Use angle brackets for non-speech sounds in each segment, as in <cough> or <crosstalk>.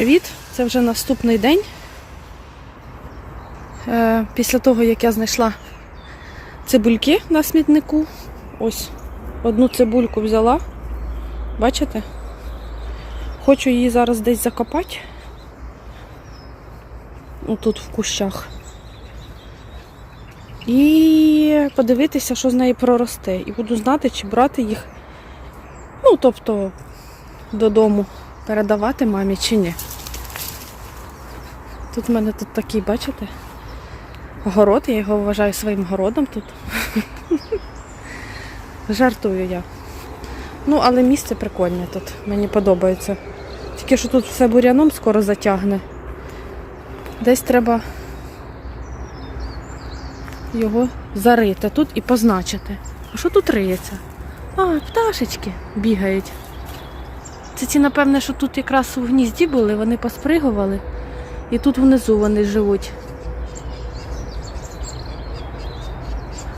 Привіт! Це вже наступний день. Е, Після того, як я знайшла цибульки на смітнику. Ось одну цибульку взяла. Бачите? Хочу її зараз десь закопати. Отут в кущах. І подивитися, що з неї проросте. І буду знати, чи брати їх. Ну, тобто, додому передавати мамі чи ні. Тут в мене тут такий, бачите? Город, я його вважаю своїм городом тут. <laughs> Жартую я. Ну, але місце прикольне тут, мені подобається. Тільки що тут все буряном скоро затягне. Десь треба його зарити тут і позначити. А що тут риється? А, пташечки бігають. Це ті, напевне, що тут якраз у гнізді були, вони поспригували. І тут внизу вони живуть.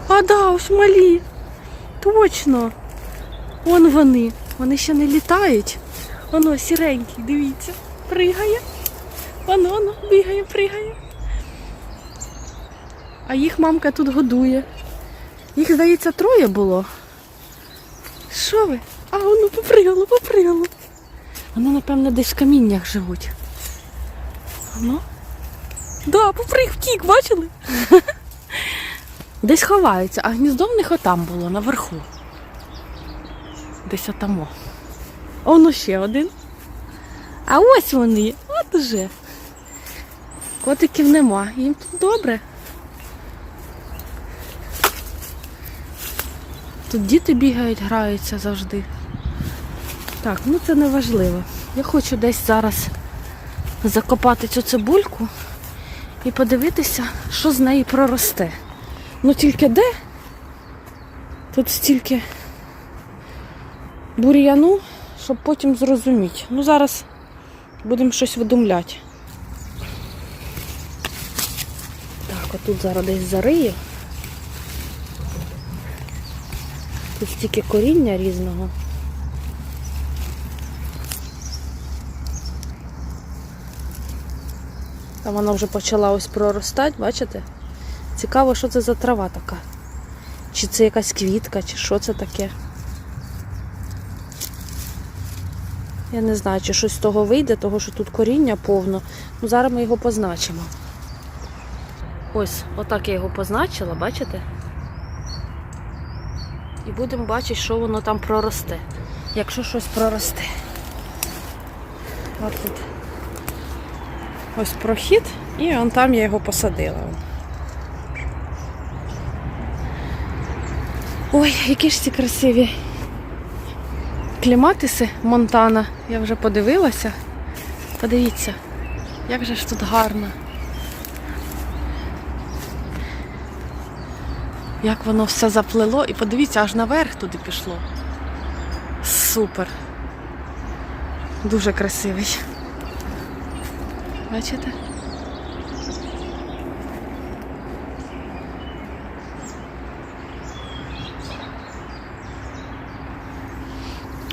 А, да, ось малі. Точно. Вон вони. Вони ще не літають. Воно сіренький, дивіться, пригає. Воно, воно, бігає, пригає. А їх мамка тут годує. Їх, здається, троє було. Що ви? А, воно попригало, попригало. Напевно, десь в каміннях живуть. Ну? Да, поприг втік, бачили? Десь ховаються, а гніздо в них отам було, наверху. Десь отамо. Оно ще один. А ось вони, от уже. Котиків нема. Їм тут добре. Тут діти бігають, граються завжди. Так, ну це не важливо. Я хочу десь зараз закопати цю цибульку і подивитися, що з неї проросте. Ну тільки де? Тут стільки бур'яну, щоб потім зрозуміти. Ну зараз будемо щось видумляти. Так, отут зараз десь зарию. Тут стільки коріння різного. А вона вже почала ось проростати, бачите? Цікаво, що це за трава така. Чи це якась квітка, чи що це таке. Я не знаю, чи щось з того вийде, того що тут коріння повно. Ну, зараз ми його позначимо. Ось, отак я його позначила, бачите? І будемо бачити, що воно там проросте. Якщо щось проросте. От тут. Ось прохід, і он там я його посадила. Ой, які ж ці красиві кліматиси Монтана. Я вже подивилася. Подивіться, як же ж тут гарно. Як воно все заплило і подивіться, аж наверх туди пішло. Супер. Дуже красивий. Бачите?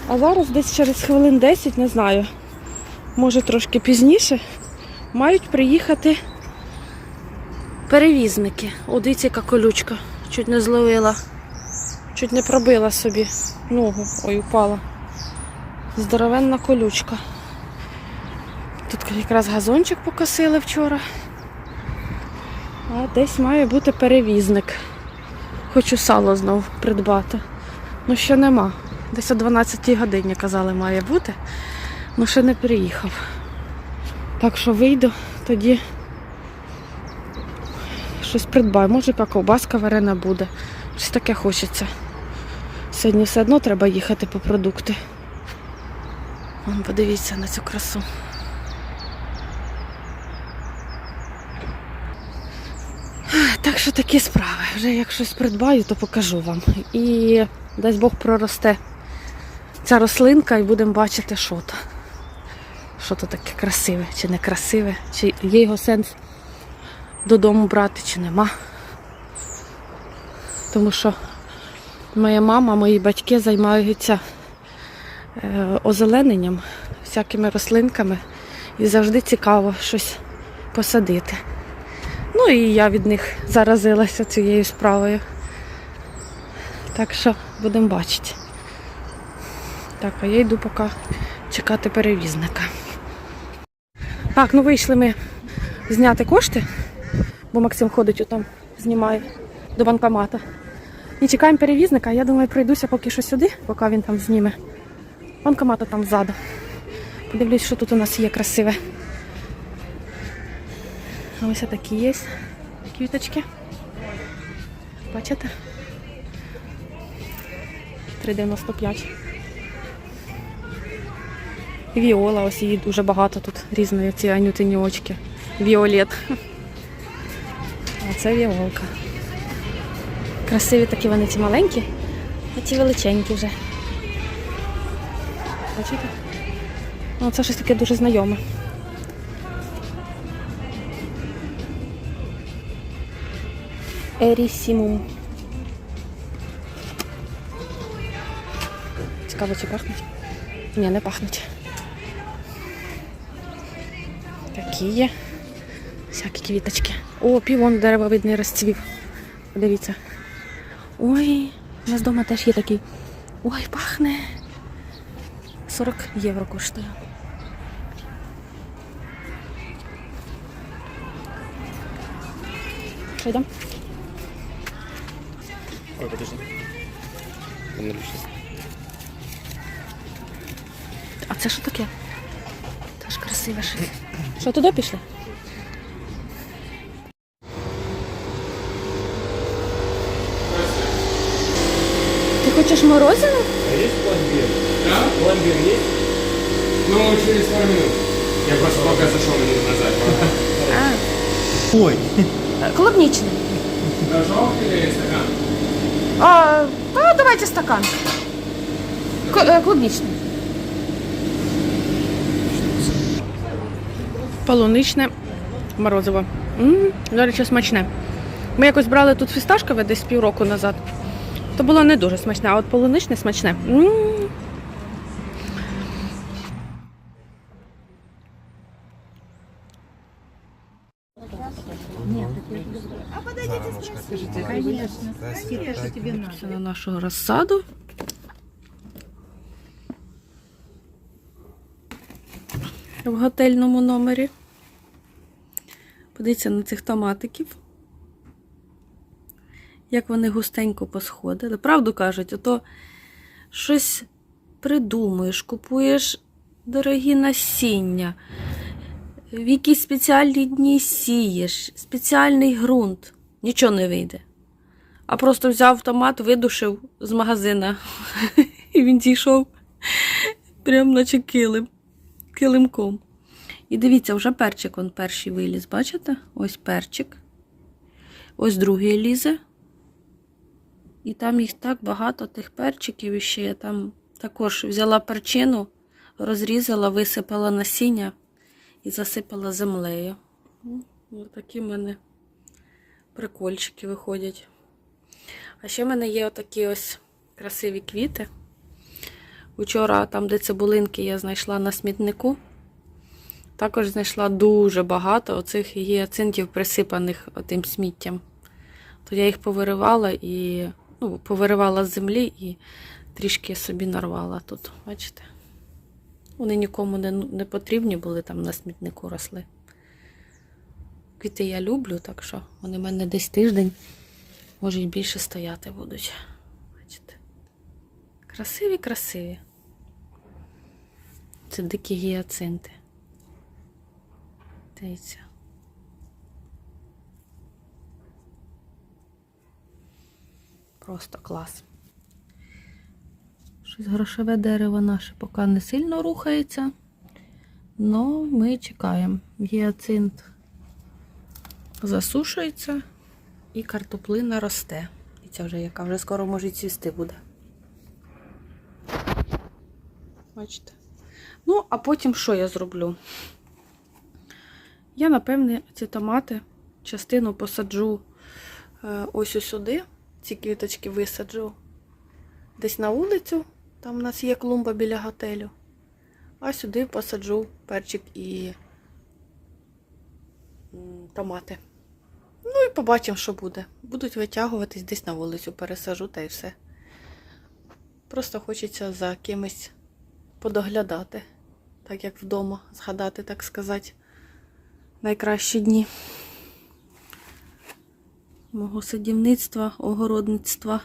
А зараз десь через хвилин 10, не знаю, може трошки пізніше, мають приїхати перевізники. О, дивіться, яка колючка. Чуть не зловила. Чуть не пробила собі ногу. Ой, упала. Здоровенна колючка. Тут якраз газончик покосили вчора. А десь має бути перевізник. Хочу сало знов придбати. Ну ще нема. Десь о 12 годині казали, має бути. Ну ще не приїхав. Так що вийду, тоді щось придбаю. Може яка ковбаска варена буде. Щось таке хочеться. Сьогодні все одно треба їхати по продукти. Вон, подивіться на цю красу. Так що такі справи. Вже як щось придбаю, то покажу вам. І дасть Бог проросте ця рослинка і будемо бачити, що то. Що то таке красиве, чи не красиве, чи є його сенс додому брати, чи нема. Тому що моя мама, мої батьки займаються е, озелененням, всякими рослинками. І завжди цікаво щось посадити. Ну і я від них заразилася цією справою. Так що будемо бачити. Так, а я йду поки чекати перевізника. Так, ну вийшли ми зняти кошти, бо Максим ходить отам, знімає до банкомата. І чекаємо перевізника. Я думаю, пройдуся поки що сюди, поки він там зніме. Банкомата там ззаду. Подивлюсь, що тут у нас є красиве. Ось такі є квіточки. Бачите? 3,95. Віола, ось її дуже багато тут різної ці анютині очки. Віолет. А це віолка. Красиві такі вони ці маленькі, а ці величенькі вже. Бачите? Ну, це щось таке дуже знайоме. Ерісімум. Цікаво, чи пахнуть? Ні, не пахнуть. Такі є. Всякі квіточки. О, півон деревовидний розцвів. Подивіться. Ой, у нас вдома теж є такий. Ой, пахне. 40 євро коштує. Що йдемо? Ой, подожди. А це що таке? Це ж красиве щось. Що туди пішли? Ти хочеш морозиво? А есть пломбир? Да? Пломбир есть? Ну, через пару минут. Я просто только зашел минут назад. А, Ой. клубничний. Ножом или стакан? А, а давайте стакан. Е, клубничний. Полуничне морозиво. м до речі, смачне. Ми якось брали тут фісташкове десь півроку назад. То було не дуже смачне, а от полуничне смачне. м Це на нашу розсаду. В готельному номері. Подивіться на цих томатиків. Як вони густенько посходили. Правду кажуть, ото щось придумуєш, купуєш дорогі насіння, в якісь спеціальні дні сієш, спеціальний ґрунт. Нічого не вийде. А просто взяв томат, видушив з магазина. <laughs> І він зійшов прямо наче килим, килимком. І дивіться, вже перчик он перший виліз, бачите? Ось перчик. Ось другий лізе. І там їх так багато, тих перчиків і ще я там також взяла перчину, розрізала, висипала насіння і засипала землею. Ну, Ось такі в мене прикольчики виходять. А ще в мене є отакі ось красиві квіти. Учора, там, де цибулинки, я знайшла на смітнику. Також знайшла дуже багато оцих гіацинтів, присипаних отим сміттям. То я їх повиривала і ну, повиривала з землі і трішки собі нарвала тут. Бачите? Вони нікому не, не потрібні були там на смітнику росли. Квіти я люблю, так що вони в мене десь тиждень, може й більше стояти будуть. Бачите? Красиві, красиві. Це дикі гіацинти. Дивіться. Просто клас. Щось грошове дерево наше поки не сильно рухається. Но ми чекаємо. Гіацинт засушується і картоплина росте. І ця вже яка вже скоро може цвісти буде. Бачите? Ну, а потім що я зроблю? Я, напевне, ці томати частину посаджу е, ось сюди. Ці квіточки висаджу десь на вулицю. Там у нас є клумба біля готелю. А сюди посаджу перчик і томати. Ну і побачимо, що буде. Будуть витягуватись десь на вулицю, пересажу та й все. Просто хочеться за кимось подоглядати, так як вдома, згадати, так сказати, найкращі дні мого садівництва, огородництва.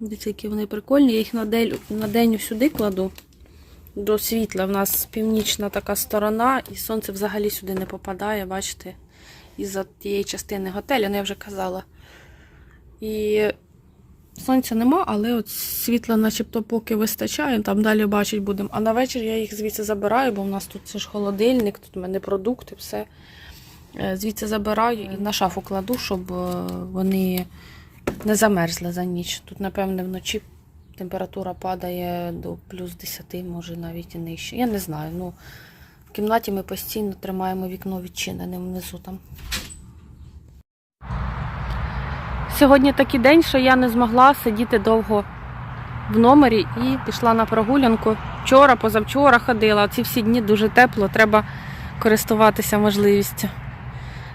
Дивіться, які вони прикольні. Я їх на день, на день сюди кладу. До світла. В нас північна така сторона, і сонце взагалі сюди не попадає, бачите, із-за тієї частини готелю, ну я вже казала. І сонця нема, але от світла начебто поки вистачає, там далі бачить будемо. А на вечір я їх звідси забираю, бо в нас тут це ж холодильник, тут в мене продукти, все. Е, Звідси забираю і на шафу кладу, щоб е, вони не замерзли за ніч. Тут, напевне, вночі температура падає до плюс 10, може навіть і нижче. Я не знаю. Ну, в кімнаті ми постійно тримаємо вікно відчиненим внизу там. Сьогодні такий день, що я не змогла сидіти довго в номері і пішла на прогулянку. Вчора, позавчора ходила. Ці всі дні дуже тепло, треба користуватися можливістю.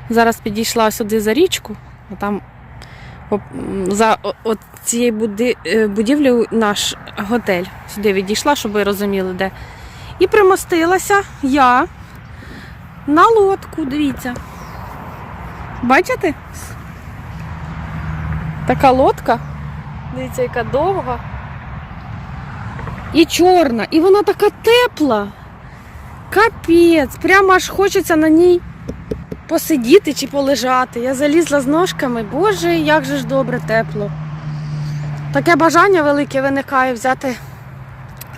Зараз підійшла сюди за річку, а там за от цією е, будівлею наш готель. Сюди відійшла, щоб ви розуміли, де. І примостилася я на лодку, дивіться. Бачите? Така лодка. Дивіться, яка довга. І чорна. І вона така тепла. Капець. Прямо аж хочеться на ній посидіти чи полежати. Я залізла з ножками. Боже, як же ж добре тепло. Таке бажання велике виникає взяти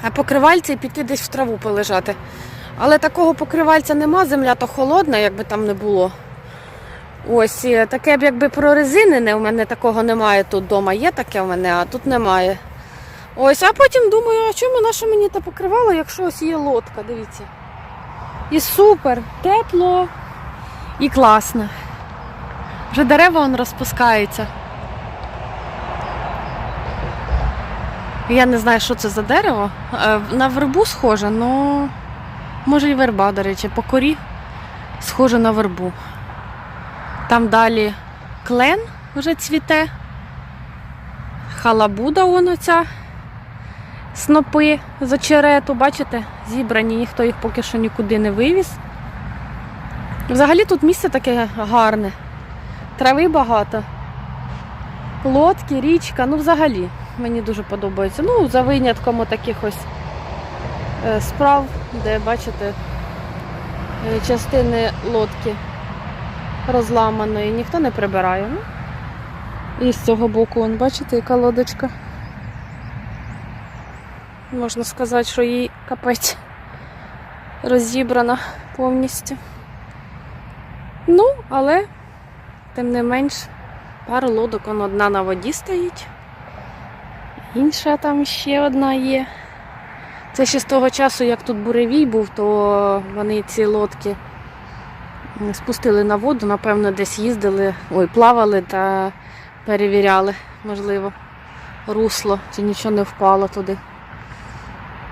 е, покривальце і піти десь в траву полежати. Але такого покривальця нема, земля то холодна, якби там не було. Ось таке б якби прорезинене, у мене такого немає тут вдома. Є таке в мене, а тут немає. Ось, а потім думаю, а чому на що мені те покривало, якщо ось є лодка, дивіться. І супер, тепло і класно. Вже дерева он розпускаються. Я не знаю, що це за дерево. Е, На вербу схоже, але може і верба, до речі, по корі схоже на вербу. Там далі клен вже цвіте. Халабуда вон оця. Снопи з очерету, бачите, зібрані, ніхто їх поки що нікуди не вивіз. Взагалі тут місце таке гарне. Трави багато. Лодки, річка, ну взагалі мені дуже подобається. Ну, за винятком таких ось е, справ, де бачите е, частини лодки розламаної, ніхто не прибирає. Ну, і з цього боку, вон, бачите, яка лодочка. Можна сказати, що їй капець розібрана повністю. Ну, але, тим не менш, пару лодок, он одна на воді стоїть. Інша там ще одна є. Це ще з того часу, як тут буревій був, то вони ці лодки спустили на воду, напевно, десь їздили, ой, плавали та перевіряли, можливо, русло, чи нічого не впало туди.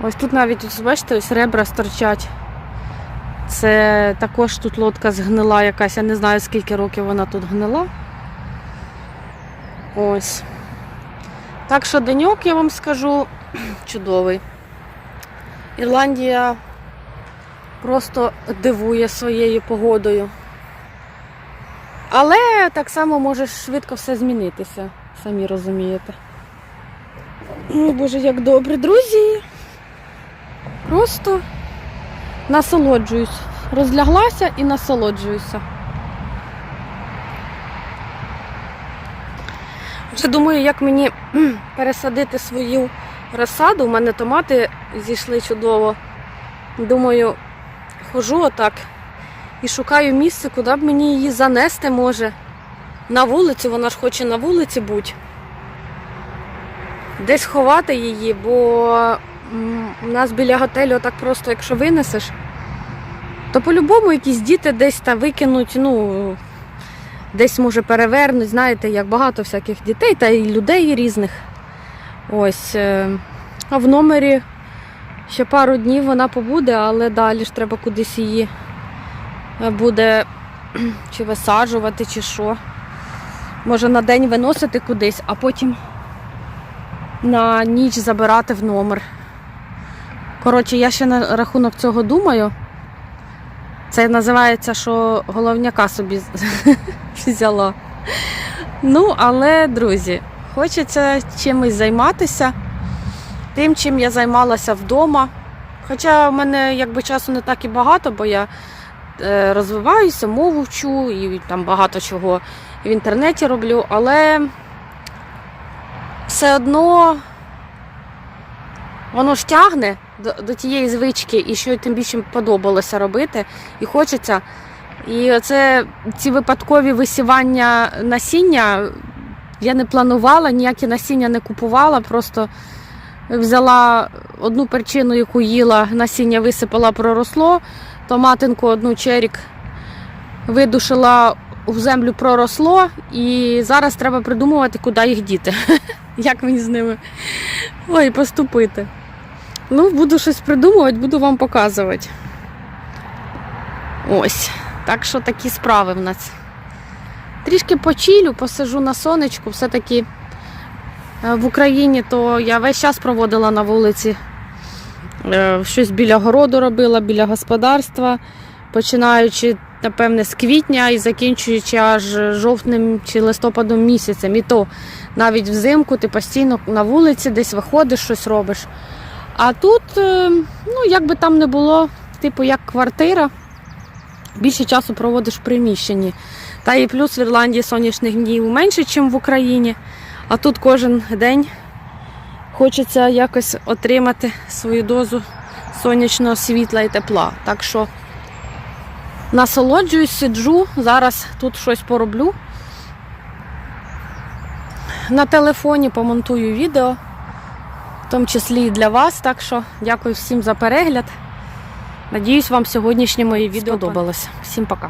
Ось тут навіть, ось, бачите, ось ребра сторчать. Це також тут лодка згнила якась, я не знаю скільки років вона тут гнила. Ось. Так що деньок, я вам скажу, <clears throat> чудовий. Ірландія просто дивує своєю погодою. Але так само може швидко все змінитися, самі розумієте. Ой, Боже, як добре, друзі. Просто насолоджуюсь. Розляглася і насолоджуюся. Вже думаю, як мені <clears throat> пересадити свою розсаду. У мене томати зійшли чудово. Думаю, хожу отак і шукаю місце, куди б мені її занести може. На вулицю, вона ж хоче на вулиці бути. Десь ховати її, бо у нас біля готелю так просто, якщо винесеш, то по-любому якісь діти десь та викинуть, ну, десь може перевернуть, знаєте, як багато всяких дітей та й людей різних. Ось. е, А в номері ще пару днів вона побуде, але далі ж треба кудись її е, буде чи висаджувати, чи що. Може на день виносити кудись, а потім на ніч забирати в номер. Коротше, я ще на рахунок цього думаю. Це називається, що головняка собі <laughs> взяла. Ну, але, друзі, хочеться чимось займатися. Тим, чим я займалася вдома. Хоча в мене якби часу не так і багато, бо я е, розвиваюся, мову вчу і там багато чого в інтернеті роблю, але все одно воно ж тягне до, до тієї звички, і що тим більше подобалося робити, і хочеться. І оце ці випадкові висівання насіння я не планувала, ніякі насіння не купувала, просто взяла одну перчину, яку їла, насіння висипала, проросло, томатинку одну черік видушила в землю, проросло, і зараз треба придумувати, куди їх діти. <laughs> Як мені з ними ой, поступити. Ну, буду щось придумувати, буду вам показувати. Ось. Так що такі справи в нас. Трішки почілю, посижу на сонечку, все-таки е, в Україні то я весь час проводила на вулиці. Е, Щось біля городу робила, біля господарства, починаючи, напевне, з квітня і закінчуючи аж жовтним чи листопадом місяцем. І то навіть взимку ти постійно на вулиці десь виходиш, щось робиш. А тут, е, ну, як би там не було, типу як квартира, більше часу проводиш в приміщенні. Та і плюс в Ірландії сонячних днів менше, ніж в Україні. А тут кожен день хочеться якось отримати свою дозу сонячного світла і тепла. Так що насолоджуюсь, сиджу, зараз тут щось пороблю. На телефоні помонтую відео, в тому числі і для вас. Так що дякую всім за перегляд. Надіюсь, вам сьогоднішнє моє відео сподобалося. Всім пока.